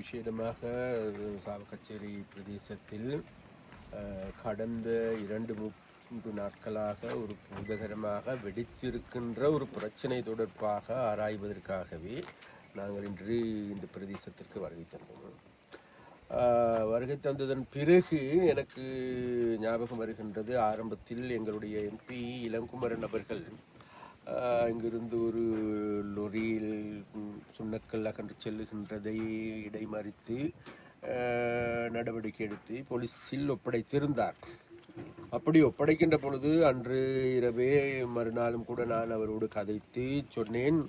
விசேடமாக சாவகச்சேரி பிரதேசத்தில் கடந்த இரண்டு மூன்று நாட்களாக ஒரு பூதகரமாக வெடித்திருக்கின்ற ஒரு பிரச்சனை தொடர்பாக ஆராய்வதற்காகவே நாங்கள் இன்று இந்த பிரதேசத்திற்கு வருகை தந்தோம். வருகை தந்ததன் பிறகு எனக்கு ஞாபகம் வருகின்றது ஆரம்பத்தில் எங்களுடைய எம்பி இளங்குமரன் அவர்கள் அங்கிருந்து ஒரு லொரியில் சுண்ணக்கல் அகன்று செல்லுகின்றதை இடைமறித்து நடவடிக்கை எடுத்து போலீஸில் ஒப்படைத்திருந்தார். அப்படி ஒப்படைக்கின்ற பொழுது அன்று இரவே மறுநாளும் கூட நான் அவரோடு கதைத்து சொன்னேன்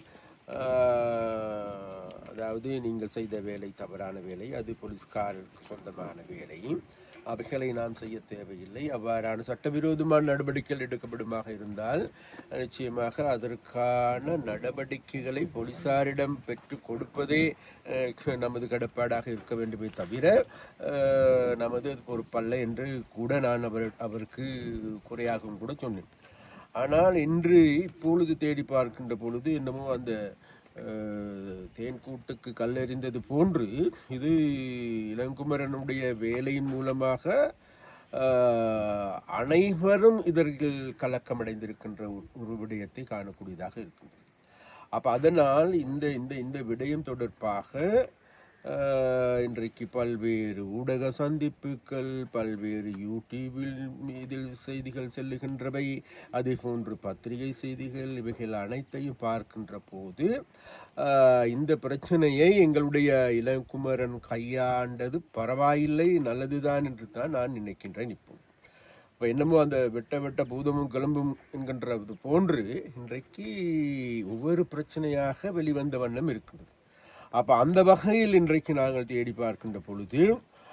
அதாவது நீங்கள் செய்த வேலை தவறான வேலை அது போலீஸ்காரருக்கு சொந்தமான வேலை. அவைகளை நாம் செய்ய தேவையில்லை. அவ்வாறான சட்டவிரோதமான நடவடிக்கைகள் எடுக்கப்படுமாக இருந்தால் நிச்சயமாக அதற்கான நடவடிக்கைகளை போலீசாரிடம் பெற்று கொடுப்பதே நமது கடப்பாடாக இருக்க வேண்டுமே தவிர நமது பொறுப்பல்ல என்று கூட நான் அவர் அவருக்கு குறையாகவும் கூட சொன்னேன். ஆனால் இன்று இப்பொழுது தேடி பார்க்கின்ற பொழுது என்னமோ அந்த தேன்கூட்டுக்கு கல்லெறிந்தது போன்று இது இளங்குமரனுடைய வேலையின் மூலமாக அனைவரும் இதற்கில் கலக்கமடைந்திருக்கின்ற ஒரு- விடயத்தை காணக்கூடியதாக இருக்கின்றது. அப்போ அதனால் இந்த இந்த இந்த விடயம் தொடர்பாக இன்றைக்கு பல்வேறு ஊடக சந்திப்புகள் பல்வேறு யூடியூபில் இதில் செய்திகள் செல்லுகின்றவை. அதேபோன்று பத்திரிகை செய்திகள் இவைகள் அனைத்தையும் பார்க்கின்ற போது இந்த பிரச்சனையை எங்களுடைய இளங்குமரன் கையாண்டது பரவாயில்லை நல்லதுதான் என்று தான் நான் நினைக்கின்றேன் இப்போ. இப்போ என்னமோ அந்த வெட்ட வெட்ட பூதமும் கிளம்பும் என்கின்றது போன்று இன்றைக்கு ஒவ்வொரு பிரச்சனையாக வெளிவந்த வண்ணம் இருக்கிறது அப்போ அந்த வகையில் இன்றைக்கு நாங்கள் தேடி பார்க்கின்ற பொழுது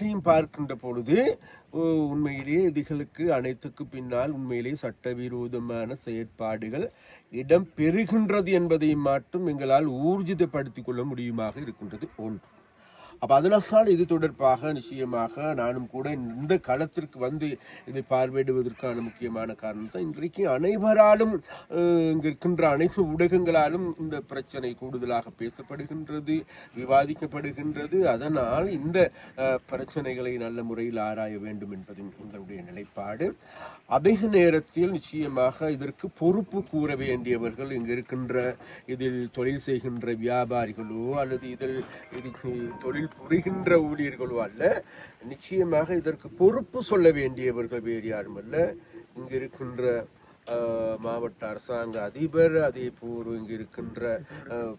பற்றியும் பார்க்கின்ற பொழுது உண்மையிலேயே இதுகளுக்கு அனைத்துக்கு பின்னால் உண்மையிலேயே சட்டவிரோதமான செயற்பாடுகள் இடம் பெறுகின்றது என்பதை மட்டும் எங்களால் ஊர்ஜிதப்படுத்திக் கொள்ள முடியுமாக இருக்கின்றது ஒன்று. அப்போ அதனால் இது தொடர்பாக நிச்சயமாக நானும் கூட இந்த களத்திற்கு வந்து இதை பார்வையிடுவதற்கான முக்கியமான காரணம் தான் இன்றைக்கு அனைவராலும் அஹ், இங்கு இருக்கின்ற அனைத்து ஊடகங்களாலும் இந்த பிரச்சனை கூடுதலாக பேசப்படுகின்றது விவாதிக்கப்படுகின்றது. அதனால் இந்த பிரச்சனைகளை நல்ல முறையில் ஆராய வேண்டும் என்பது எங்களுடைய நிலைப்பாடு. அதிக நேரத்தில் நிச்சயமாக இதற்கு பொறுப்பு கூற வேண்டியவர்கள் இங்கு இருக்கின்ற இதில் தொழில் செய்கின்ற வியாபாரிகளோ அல்லது இதில் இதுக்கு தொழில் புரிகின்ற ஊழியர்களோ அல்ல. நிச்சயமாக இதற்கு பொறுப்பு சொல்ல வேண்டியவர்கள் வேறு யாரும் அல்ல. இங்கு இருக்கின்ற மாவட்ட அரசாங்க அதிபர் அதே போல் இங்கு இருக்கின்ற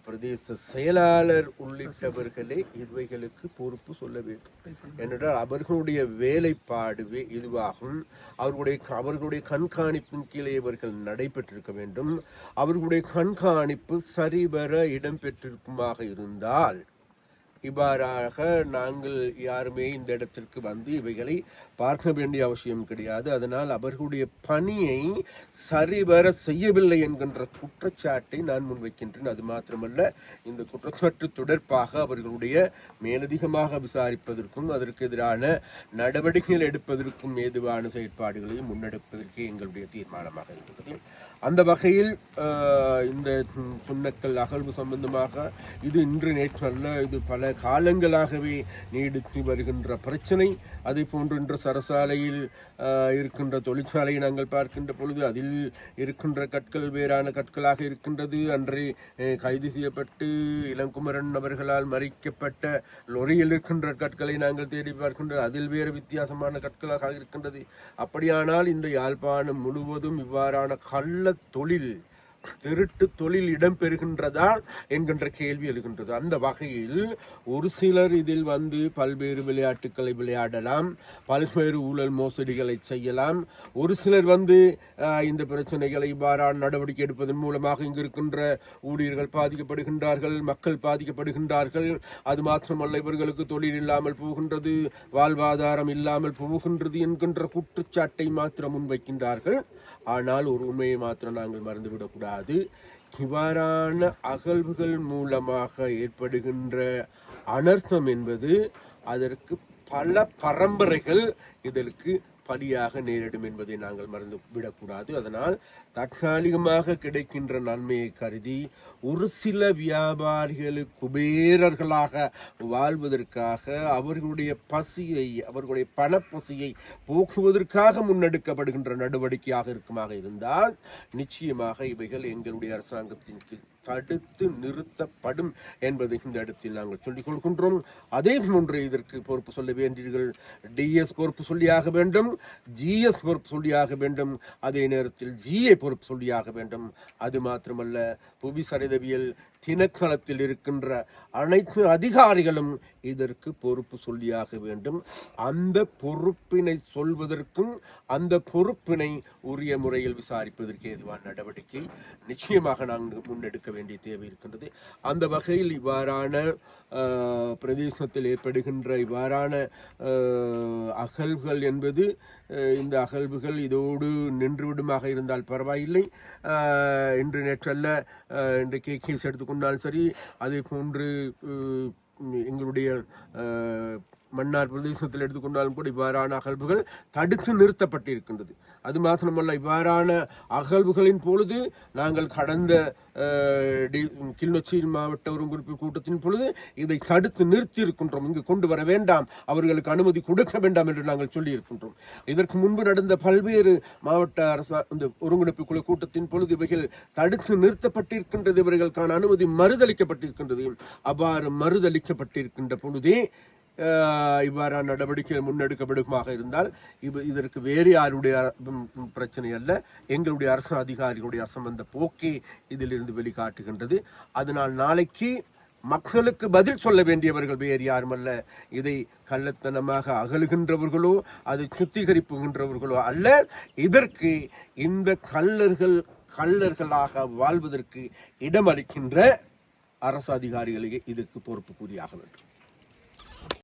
பிரதேச செயலாளர் உள்ளிட்டவர்களே இவைகளுக்கு பொறுப்பு சொல்ல வேண்டும். ஏனென்றால் அவர்களுடைய வேலைப்பாடு இதுவாகும். அவர்களுடைய அவர்களுடைய கண்காணிப்பின் கீழே இவர்கள் நடைபெற்றிருக்க வேண்டும். அவர்களுடைய கண்காணிப்பு சரிவர இடம்பெற்றிருக்குமாக இருந்தால் இவ்வாறாக நாங்கள் யாருமே இந்த இடத்திற்கு வந்து இவைகளை பார்க்க வேண்டிய அவசியம் கிடையாது. அதனால் அவர்களுடைய பணியை சரிவர செய்யவில்லை என்கின்ற குற்றச்சாட்டை நான் முன்வைக்கின்றேன். அது மாத்திரமல்ல இந்த குற்றச்சாட்டு தொடர்பாக அவர்களுடைய மேலதிகமாக விசாரிப்பதற்கும் அதற்கு எதிரான நடவடிக்கைகள் எடுப்பதற்கும் ஏதுவான செயற்பாடுகளையும் முன்னெடுப்பதற்கு எங்களுடைய தீர்மானமாக இருக்கிறது அந்த வகையில் இந்த சுண்ணக்கல் அகழ்வு சம்பந்தமாக இது இன்று நேற்று அல்ல இது பல காலங்களாகவே நீடித்து வருகின்ற பிரச்சனை அதே போன்று இன்று சரசாலையில் இருக்கின்ற தொழிற்சாலையை நாங்கள் பார்க்கின்ற பொழுது அதில் இருக்கின்ற கற்கள் வேறான கற்களாக இருக்கின்றது. அன்றே கைது செய்யப்பட்டு இளங்குமரன் அவர்களால் மறிக்கப்பட்ட லொரியில் இருக்கின்ற கற்களை நாங்கள் தேடி பார்க்கின்றோம் அதில் வேறு வித்தியாசமான கற்களாக இருக்கின்றது. அப்படியானால் இந்த யாழ்ப்பாணம் முழுவதும் இவ்வாறான கள்ள தொழில் திருட்டு தொழில் இடம்பெறுகின்றதால் என்கின்ற கேள்வி எழுகின்றது. அந்த வகையில் ஒரு சிலர் இதில் வந்து பல்வேறு விளையாட்டுக்களை விளையாடலாம் பல்வேறு ஊழல் மோசடிகளை செய்யலாம். ஒரு சிலர் வந்து இந்த பிரச்சனைகளை இவ்வாறான நடவடிக்கை எடுப்பதன் மூலமாக இங்கு இருக்கின்ற ஊழியர்கள் பாதிக்கப்படுகின்றார்கள் மக்கள் பாதிக்கப்படுகின்றார்கள். அது மாத்திரமல்ல இவர்களுக்கு தொழில் இல்லாமல் போகின்றது வாழ்வாதாரம் இல்லாமல் போகின்றது என்கின்ற குற்றச்சாட்டை மாத்திரம் முன்வைக்கின்றார்கள். ஆனால் ஒரு உண்மையை மாத்திரம் நாங்கள் மறந்துவிடக்கூடாது. இவ்வாறான அகழ்வுகள் மூலமாக ஏற்படுகின்ற அனர்த்தம் என்பது அதற்கு பல பரம்பரைகள் இதற்கு பலியாக நேரிடும் என்பதை நாங்கள் மறந்து விடக்கூடாது. அதனால் தற்காலிகமாக கிடைக்கின்ற நன்மையை கருதி ஒரு சில வியாபாரிகளுக்கு குபேரர்களாக வாழ்வதற்காக அவர்களுடைய பசியை அவர்களுடைய பணப்பசியை போக்குவதற்காக முன்னெடுக்கப்படுகின்ற நடவடிக்கையாக இருக்குமாக இருந்தால் நிச்சயமாக இவைகள் எங்களுடைய அரசாங்கத்தின் கீழ் தடுத்து நிறுத்தப்படும் என்பதை இந்த இடத்தில் நாங்கள் சொல்லிக் கொள்கின்றோம். அதே போன்று இதற்கு பொறுப்பு சொல்ல வேண்டியீர்கள். டிஎஸ் பொறுப்பு சொல்லியாக வேண்டும். ஜிஎஸ் பொறுப்பு சொல்லியாக வேண்டும். அதே நேரத்தில் ஜிஏ பொறுப்பு சொல்லியாக வேண்டும். அது மாத்திரமல்ல புவி சரிதவியல் திணைக்களத்தில் இருக்கின்ற அனைத்து அதிகாரிகளும் இதற்கு பொறுப்பு சொல்லியாக வேண்டும். அந்த பொறுப்பினை சொல்வதற்கும் அந்த பொறுப்பினை உரிய முறையில் விசாரிப்பதற்கு ஏதுவான நடவடிக்கை நிச்சயமாக நாங்கள் முன்னெடுக்க வேண்டிய தேவை இருக்கின்றது. அந்த வகையில் இவ்வாறான பிரதேசத்தில் ஏற்படுகின்ற இவ்வாறான அகழ்வுகள் என்பது இந்த அகழ்வுகள் இதோடு நின்றுவிடுமாக இருந்தால் பரவாயில்லை. இன்று நேற்றல்ல இன்று இன்றைக்கு கேஸ் எடுத்துக்கொண்டாலும் சரி அதே போன்று எங்களுடைய மன்னார் பிரதேசத்தில் எடுத்துக்கொண்டாலும் கூட இவ்வாறான அகழ்வுகள் தடுத்து நிறுத்தப்பட்டிருக்கின்றது. அது மாத்திரமல்ல இவ்வாறான அகழ்வுகளின் பொழுது நாங்கள் கடந்த கிளிநொச்சி மாவட்ட ஒருங்கிணைப்பு கூட்டத்தின் பொழுது இதை தடுத்து நிறுத்தி இருக்கின்றோம் இங்கு கொண்டு வர வேண்டாம். அவர்களுக்கு அனுமதி கொடுக்க வேண்டாம் என்று நாங்கள் சொல்லி இருக்கின்றோம் இதற்கு முன்பு நடந்த பல்வேறு மாவட்ட அரசு இந்த ஒருங்கிணைப்பு குழு கூட்டத்தின் பொழுது இவைகள் தடுத்து நிறுத்தப்பட்டிருக்கின்றது. இவர்களுக்கான அனுமதி மறுதளிக்கப்பட்டிருக்கின்றது. அவ்வாறு மறுதளிக்கப்பட்டிருக்கின்ற பொழுதே இவ்வாறான நடவடிக்கைகள் முன்னெடுக்கப்படுமாக இருந்தால் இது இதற்கு வேறு யாருடைய பிரச்சனை அல்ல. எங்களுடைய அரசு அதிகாரிகளுடைய அசம்பந்த போக்கே இதிலிருந்து வெளிக்காட்டுகின்றது. அதனால் நாளைக்கு மக்களுக்கு பதில் சொல்ல வேண்டியவர்கள் வேறு யாருமல்ல. இதை கள்ளத்தனமாக அகலுகின்றவர்களோ அதை சுத்திகரிப்புகின்றவர்களோ அல்ல. இதற்கு இந்த கள்ளர்கள் கள்ளர்களாக வாழ்வதற்கு இடமளிக்கின்ற அரசு அதிகாரிகளுக்கு இதற்கு பொறுப்பு கூறியாக வேண்டும்.